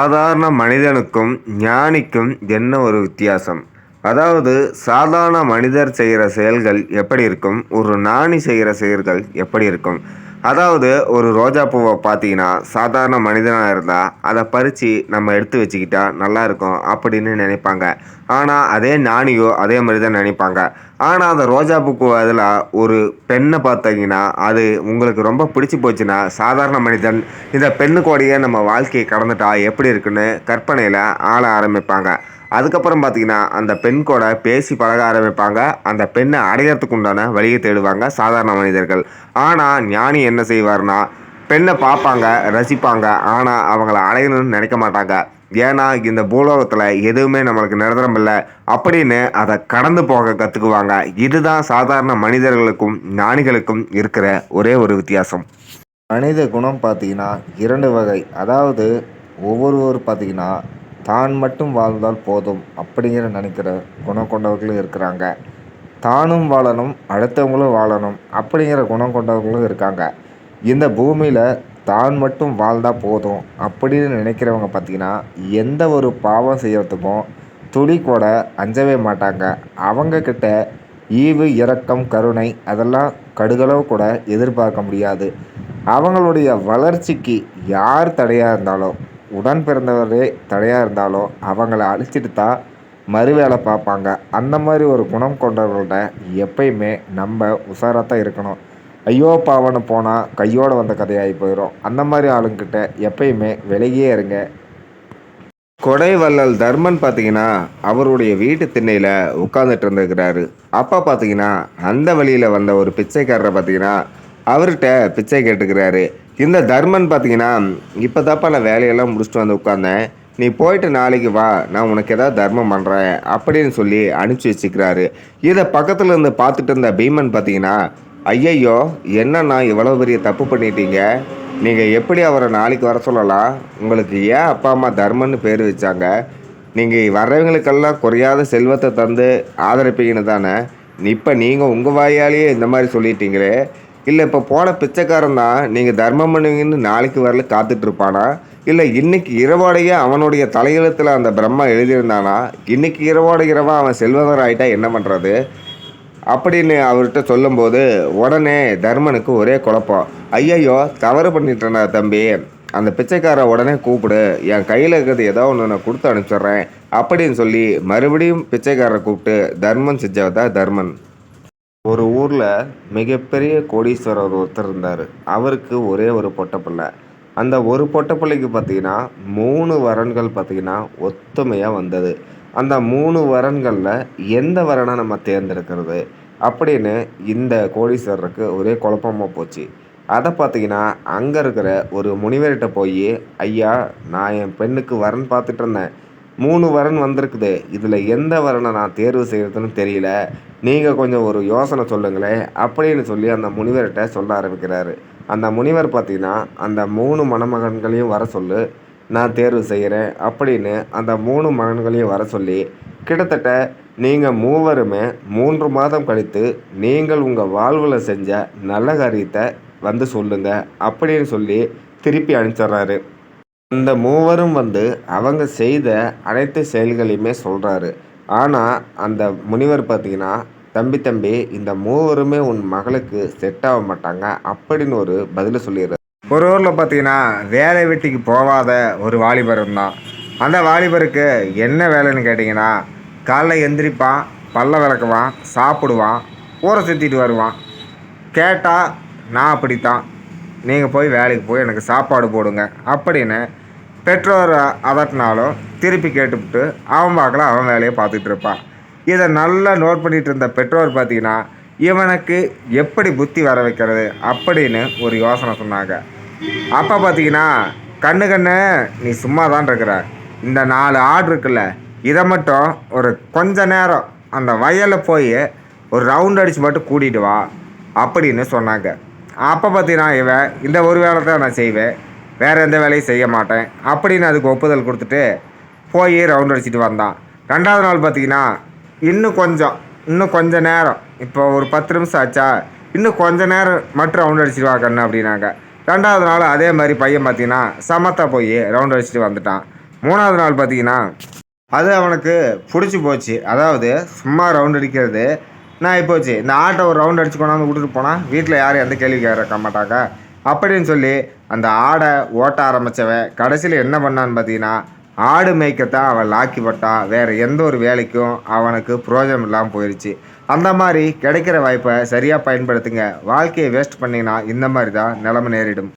சாதாரண மனிதனுக்கும் ஞானிக்கும் என்ன ஒரு வித்தியாசம்? அதாவது சாதாரண மனிதர் செய்கிற செயல்கள் எப்படி இருக்கும்? ஒரு ஞானி செய்கிற செயல்கள் எப்படி இருக்கும்? அதாவது ஒரு ரோஜா பூவை பார்த்தீங்கன்னா சாதாரண மனிதனாக இருந்தால் அதை பறித்து நம்ம எடுத்து வச்சுக்கிட்டா நல்லாயிருக்கும் அப்படின்னு நினைப்பாங்க. ஆனால் அதே ஞானியோ அதே மாதிரி தான் நினைப்பாங்க. ஆனால் அந்த ரோஜா பூக்கு அதில் ஒரு பெண்ணை பார்த்தீங்கன்னா அது உங்களுக்கு ரொம்ப பிடிச்சி போச்சுன்னா சாதாரண மனிதன் இந்த பெண்ணுக்கோடையே நம்ம வாழ்க்கையை கடந்துட்டா எப்படி இருக்குன்னு கற்பனையில் ஆள ஆரம்பிப்பாங்க. அதுக்கப்புறம் பார்த்தீங்கன்னா அந்த பெண் கூட பேசி பழக ஆரம்பிப்பாங்க. அந்த பெண்ணை அடையறதுக்கு உண்டான வழியை தேடுவாங்க சாதாரண மனிதர்கள். ஆனால் ஞானி என்ன செய்வார்னா பெண்ணை பார்ப்பாங்க ரசிப்பாங்க. ஆனால் அவங்கள அடையணும்னு நினைக்க மாட்டாங்க. ஏன்னா இந்த பூலோகத்தில் எதுவுமே நம்மளுக்கு நிரந்தரம் இல்லை. அப்படின்னு அதை கடந்து போக கற்றுக்குவாங்க இதுதான் சாதாரண மனிதர்களுக்கும் ஞானிகளுக்கும் இருக்கிற ஒரே ஒரு வித்தியாசம். மனித குணம் பார்த்தீங்கன்னா இரண்டு வகை. அதாவது ஒவ்வொருவர் பார்த்தீங்கன்னா தான் மட்டும் வாழ்ந்தால் போதும் அப்படிங்கிற நினைக்கிற குணம் கொண்டவர்களும் இருக்கிறாங்க. தானும் வாழணும் அடுத்தவங்களும் வாழணும் அப்படிங்கிற குணம் கொண்டவர்களும் இருக்காங்க. இந்த பூமியில் தான் மட்டும் வாழ்ந்தால் போதும் அப்படின்னு நினைக்கிறவங்க பார்த்திங்கன்னா எந்த ஒரு பாவம் செய்கிறதுக்கும் துளி கூட அஞ்சவே மாட்டாங்க. அவங்கக்கிட்ட ஈவு இரக்கம் கருணை அதெல்லாம் கடுகளவு கூட எதிர்பார்க்க முடியாது. அவங்களுடைய வளர்ச்சிக்கு யார் தடையாக இருந்தாலும் உடன் பிறந்தவரே தடையாக இருந்தாலும் அவங்கள அழிச்சிட்டு தான் மறுவேலை பார்ப்பாங்க. அந்த மாதிரி ஒரு குணம் கொண்டவர்கள்ட்ட எப்பயுமே நம்ம உஷாராக தான் இருக்கணும். ஐயோ பாவன்னு போனால் கையோடு வந்த கதையாகி போயிடும் அந்த மாதிரி ஆளுங்கிட்ட எப்பயுமே விலகியே இருங்க. கொடைவள்ளல் தர்மன் பார்த்தீங்கன்னா அவருடைய வீட்டு திண்ணையில் உட்காந்துட்டு இருந்துக்கிறாரு அப்போ பார்த்தீங்கன்னா அந்த வழியில் வந்த ஒரு பிச்சைக்காரரை பார்த்தீங்கன்னா அவர்கிட்ட பிச்சை கேட்டுக்கிறாரு. இந்த தர்மன் பார்த்தீங்கன்னா இப்போ தாப்பா நான் வேலையெல்லாம் முடிச்சுட்டு வந்து உட்காந்தேன் நீ போயிட்டு நாளைக்கு வா நான் உனக்கு ஏதாவது தர்மம் பண்ணுறேன் அப்படின்னு சொல்லி அனுப்பிச்சி வச்சுக்கிறாரு. இதை பக்கத்தில் இருந்து பார்த்துட்டு இருந்த பீமன் பார்த்தீங்கன்னா ஐயையோ என்னண்ணா இவ்வளோ பெரிய தப்பு பண்ணிட்டீங்க? நீங்கள் எப்படி அவரை நாளைக்கு வர சொல்லலாம்? உங்களுக்கு ஏன் அப்பா அம்மா தர்மன்னு பேர் வச்சாங்க? நீங்கள் வர்றவங்களுக்கெல்லாம் குறையாத செல்வத்தை தந்து ஆதரிப்பீங்கன்னு தானே? இப்போ நீங்கள் உங்கள் வாயாலேயே இந்த மாதிரி சொல்லிட்டீங்களே இல்லை இப்போ போன பிச்சைக்காரன் தான் நீங்கள் தர்மம் பண்ணுவீங்கன்னு நாளைக்கு வரல காத்துட்ருப்பானா? இல்லை இன்னைக்கு இரவோடையே அவனுடைய தலையெழுத்தில் அந்த பிரம்மா எழுதியிருந்தானா? இன்னைக்கு இரவோட இரவா அவன் செல்வதர் ஆகிட்டா என்ன பண்ணுறது அப்படின்னு அவர்கிட்ட சொல்லும்போது உடனே தர்மனுக்கு ஒரே குழப்பம். ஐயையோ தவறு பண்ணிட்டேனா தம்பி? அந்த பிச்சைக்கார உடனே கூப்பிடு. என் கையில் இருக்கிறது ஏதோ ஒன்று நான் கொடுத்து அனுப்பிச்சிட்றேன். அப்படின்னு சொல்லி மறுபடியும் பிச்சைக்காரரை கூப்பிட்டு தர்மன் செஞ்சவதா தர்மன். ஒரு ஊரில் மிகப்பெரிய கோடீஸ்வரர் ஒருத்தர் இருந்தார். அவருக்கு ஒரே ஒரு பொட்டப்பிள்ளை. அந்த ஒரு பொட்டப்பிள்ளைக்கு பார்த்தீங்கன்னா மூணு வரன்கள் பார்த்தீங்கன்னா ஒத்துமையாக வந்தது. அந்த மூணு வரன்களில் எந்த வரனை நம்ம தேர்ந்தெடுக்கிறது? அப்படின்னு இந்த கோடீஸ்வரருக்கு ஒரே குழப்பமாக போச்சு. அதை பார்த்தீங்கன்னா அங்கே இருக்கிற ஒரு முனிவர்கிட்ட போய் ஐயா நான் என் பெண்ணுக்கு வரன் பார்த்துட்டு இருந்தேன். மூணு வரன் வந்திருக்குது. இதில் எந்த வரனை நான் தேர்வு செய்கிறதுன்னு தெரியல. நீங்கள் கொஞ்சம் ஒரு யோசனை சொல்லுங்களேன். அப்படின்னு சொல்லி அந்த முனிவர்கிட்ட சொல்ல ஆரம்பிக்கிறாரு. அந்த முனிவர் பார்த்தீங்கன்னா அந்த மூணு மணமகன்களையும் வர சொல்லு நான் தேர்வு செய்கிறேன் அப்படின்னு அந்த மூணு மகன்களையும் வர சொல்லி கிட்டத்தட்ட நீங்கள் மூவருமே மூன்று மாதம் கழித்து நீங்கள் உங்கள் வாழ்வில் செஞ்ச நல்ல காரியத்தை வந்து சொல்லுங்கள் அப்படின்னு சொல்லி திருப்பி அனுப்பிச்சிட்றாரு. அந்த மூவரும் வந்து அவங்க செய்த அனைத்து செயல்களையுமே சொல்கிறாரு ஆனால் அந்த முனிவர் பார்த்தீங்கன்னா தம்பி தம்பி இந்த மூவருமே உன் மகளுக்கு செட் ஆக மாட்டாங்க அப்படின்னு ஒரு பதில் சொல்லிடுறாரு. ஒரு ஊரில் பார்த்தீங்கன்னா வேலை வெட்டிக்கு போகாத ஒரு வாலிபர் தான் அந்த வாலிபருக்கு என்ன வேலைன்னு கேட்டிங்கன்னா காலைல எந்திரிப்பான் பல்ல விளக்குவான் சாப்பிடுவான் ஊரை சுற்றிட்டு வருவான். கேட்டால் நான் அப்படித்தான். நீங்கள் போய் வேலைக்கு போய் எனக்கு சாப்பாடு போடுங்க அப்படின்னு பெற்றோர் அதட்டினாலும் திருப்பி கேட்டுவிட்டு அவன் பார்க்கல அவன் வேலையை பார்த்துட்டு இருப்பான் இதை நல்லா நோட் பண்ணிட்டு இருந்த பெற்றோர் பார்த்தீங்கன்னா இவனுக்கு எப்படி புத்தி வர வைக்கிறது அப்படின்னு ஒரு யோசனை சொன்னாங்க. அப்போ பார்த்தீங்கன்னா கண்ணு கண்ணு நீ சும்மா தான் இருக்கிற. இந்த நாலு ஆடு இருக்குல்ல இதை மட்டும் ஒரு கொஞ்ச நேரம் அந்த வயலில் போய் ஒரு ரவுண்ட் அடித்து மட்டும் கூட்டிகிட்டு வா அப்படின்னு சொன்னாங்க. அப்போ பார்த்தீங்கன்னா இவன் இந்த ஒரு வேலை தான் நான் செய்வேன். வேறு எந்த வேலையும் செய்ய மாட்டேன். அப்படின்னு அதுக்கு ஒப்புதல் கொடுத்துட்டு போய் ரவுண்ட் அடிச்சிட்டு வந்தான் ரெண்டாவது நாள் பார்த்தீங்கன்னா இன்னும் கொஞ்சம் இன்னும் கொஞ்ச நேரம் இப்போ ஒரு பத்து நிமிஷம் ஆச்சா இன்னும் கொஞ்ச நேரம் மட்டும் ரவுண்ட் அடிச்சிட்டு வா அப்படின்னாங்க. ரெண்டாவது நாள் அதே மாதிரி பையன் பார்த்தீங்கன்னா சமத்தா போய் ரவுண்ட் அடிச்சுட்டு வந்துட்டான். மூணாவது நாள் பார்த்தீங்கன்னா அது அவனுக்கு பிடிச்சி போச்சு. அதாவது சும்மா ரவுண்ட் அடிக்கிறது நான் போச்சு. இந்த ஆட்டை ஒரு ரவுண்ட் அடிச்சு கொண்டாந்து விட்டுட்டு போனால் வீட்டில் யாரும் எந்த கேள்வி கேட்க மாட்டாங்க அப்படின்னு சொல்லி அந்த ஆடை ஓட்ட ஆரம்பித்தவன் கடைசியில் என்ன பண்ணான்னு பார்த்தீங்கன்னா ஆடு மேய்க்கத்தான் அவன் லாக்கி பட்டான். வேறு எந்த ஒரு வேலைக்கும் அவனுக்கு புரோஜனம் இல்லாமல் போயிடுச்சு அந்த மாதிரி கிடைக்கிற வாய்ப்பை சரியாக பயன்படுத்துங்க. வாழ்க்கையை வேஸ்ட் பண்ணிங்கன்னா இந்த மாதிரி தான் நிலமை நேரிடும்.